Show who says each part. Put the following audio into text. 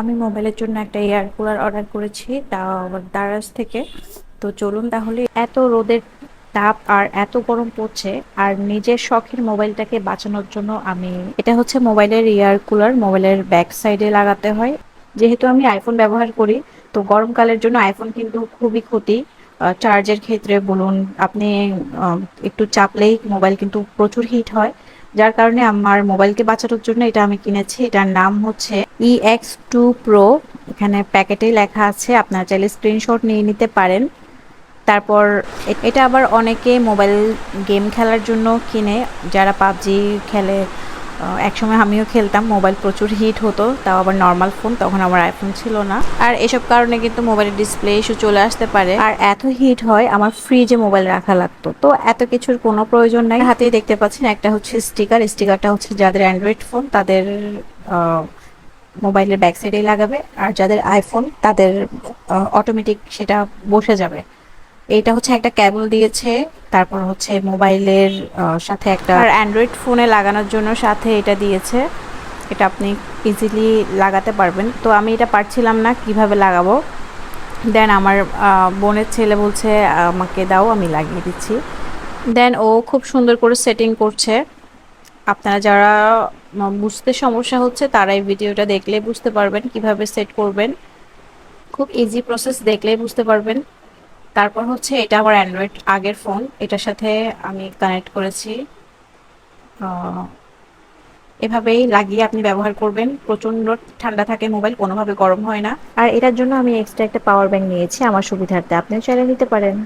Speaker 1: আমি মোবাইলের জন্য একটা এয়ার কুলার অর্ডার করেছি তা আবার দারাজ থেকে। তো চলুন তাহলে, এত রোদের তাপ আর এত গরম পড়ছে আর নিজের শখের মোবাইলটাকে বাঁচানোর জন্য আমি, এটা হচ্ছে মোবাইলের এয়ার কুলার, মোবাইলের ব্যাক সাইডে লাগাতে হয়। যেহেতু আমি আইফোন ব্যবহার করি, তো গরমকালের জন্য আইফোন কিন্তু খুবই ক্ষতি। চার্জের ক্ষেত্রে বলুন, আপনি একটু চাপলেই মোবাইল কিন্তু প্রচুর হিট হয়। যার কারণে আমার মোবাইলকে বাঁচানোর জন্য এটা আমি কিনেছি। এটার নাম হচ্ছে ই এক্স টু প্রো এখানে প্যাকেটে লেখা আছে, আপনার চাইলে স্ক্রিনশট নিয়ে নিতে পারেন। তারপর এটা আবার অনেকে মোবাইল গেম খেলার জন্য কিনে, যারা পাবজি খেলে একসময় আমিও খেলতাম, মোবাইল প্রচুর হিট হতো, তাও আবার নর্মাল ফোন তখন আমার আইফোন ছিল না। আর এসব কারণে কিন্তু মোবাইলের ডিসপ্লে ইস্যু চলে আসতে পারে। আর এত হিট হয়, আমার ফ্রিজে মোবাইল রাখা লাগতো। তো এত কিছুর কোনো প্রয়োজন নাই। হাতেই দেখতে পাচ্ছেন, একটা হচ্ছে স্টিকার স্টিকারটা হচ্ছে যাদের অ্যান্ড্রয়েড ফোন তাদের মোবাইলের ব্যাক সাইডেই লাগাবে। আর যাদের আইফোন তাদের অটোমেটিক সেটা বসে যাবে। এইটা হচ্ছে একটা কেবল দিয়েছে, তারপর হচ্ছে মোবাইলের সাথে একটা আর অ্যান্ড্রয়েড ফোনে লাগানোর জন্য সাথে এটা দিয়েছে। এটা আপনি ইজিলি লাগাতে পারবেন। তো আমি এটা পারছিলাম না, কীভাবে লাগাবো? দেন আমার বোনের ছেলে বলছে, আমাকে দাও, আমি লাগিয়ে দিচ্ছি। দেন ও খুব সুন্দর করে সেটিং করছে। আপনারা যারা বুঝতে সমস্যা হচ্ছে, তারা এই ভিডিওটা দেখলে বুঝতে পারবেন, কীভাবে সেট করবেন। খুব ইজি প্রসেস দেখলেই বুঝতে পারবেন। তারপর হচ্ছে এটা আমার অ্যান্ড্রয়েড আগের ফোন এটার সাথে আমি কানেক্ট করেছি। এভাবেই লাগিয়ে আপনি ব্যবহার করবেন। প্রচণ্ড ঠান্ডা থাকে মোবাইল কোনোভাবে গরম হয় না। আর এটার জন্য আমি এক্সট্রা একটা পাওয়ার ব্যাংক নিয়েছি আমার সুবিধার্থে। আপনিও চাইলে নিতে পারেন।